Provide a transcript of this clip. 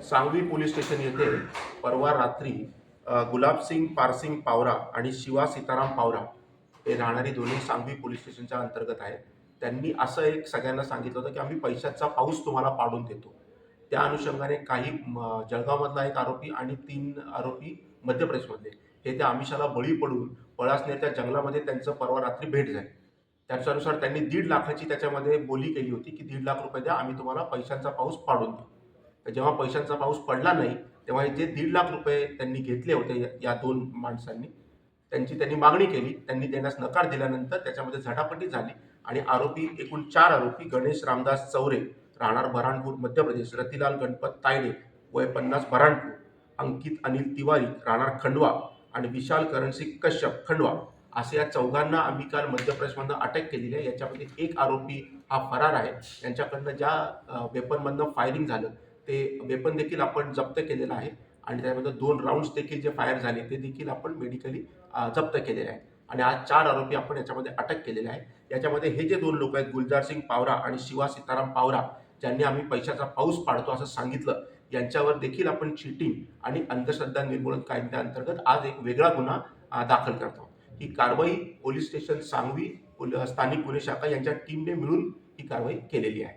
Sangvi police station येथे परवा रात्री गुलाबसिंग पारसिंग पावरा आणि शिवा सीताराम पावरा हे राहणारी दोन्ही सांगवी पोलीस स्टेशनच्या अंतर्गत आहेत. त्यांनी असं एक सगळ्यांना सांगितलं होतं की आम्ही पैशाचा पाऊस तुम्हाला पाडून देतो. त्या अनुषंगाने काही जळगावमधला एक आरोपी आणि तीन आरोपी मध्य प्रदेशमधले. हे त्या आमिषाला बळी पडून पळासनेरच्या जंगलामध्ये त्यांचं परवा रात्री भेट झाली. त्याच्यानुसार त्यांनी दीड लाखाची त्याच्यामध्ये बोली केली होती की दीड लाख रुपये द्या आम्ही तुम्हाला पैशांचा पाऊस पाडून देऊ. जेव्हा पैशांचा पाऊस पडला नाही तेव्हा हे जे दीड लाख रुपये त्यांनी घेतले होते या- दोन माणसांनी त्यांची त्यांनी मागणी केली त्यांनी देण्यास नकार दिल्यानंतर त्याच्यामध्ये झटापटी झाली आणि आरोपी एकूण चार आरोपी गणेश रामदास चौरे राहणार बऱ्हाणपूर मध्य प्रदेश रतिलाल गणपत तायडे वय पन्नास बऱ्हाणपूर अंकित अनिल तिवारी राहणार खंडवा आणि विशाल करणसिंग कश्यप खंडवा. असे या चौघांना आम्ही काल मध्य प्रदेशमधनं अटक केलेली आहे. याच्यामध्ये एक आरोपी हा फरार आहे. यांच्याकडनं ज्या वेपनमधनं फायरिंग झालं ते वेपन देखील आपण जप्त केलेलं आहे. आणि त्यामध्ये दोन राऊंड्स देखील जे फायर झाले ते देखील आपण मेडिकली जप्त केलेले आहे. आणि आज चार आरोपी आपण याच्यामध्ये अटक केलेले आहे. याच्यामध्ये हे जे दोन लोक आहेत गुलजार सिंग पावरा आणि शिवा सीताराम पावरा ज्यांनी आम्ही पैशाचा पाऊस पाडतो असं सांगितलं यांच्यावर देखील आपण चिटिंग आणि अंधश्रद्धा निर्मूलन कायद्याअंतर्गत आज एक वेगळा गुन्हा दाखल करतो. ही कारवाई पोलीस स्टेशन सांगवी स्थानिक गुन्हे शाखा यांच्या टीमने मिळून ही कारवाई केलेली आहे.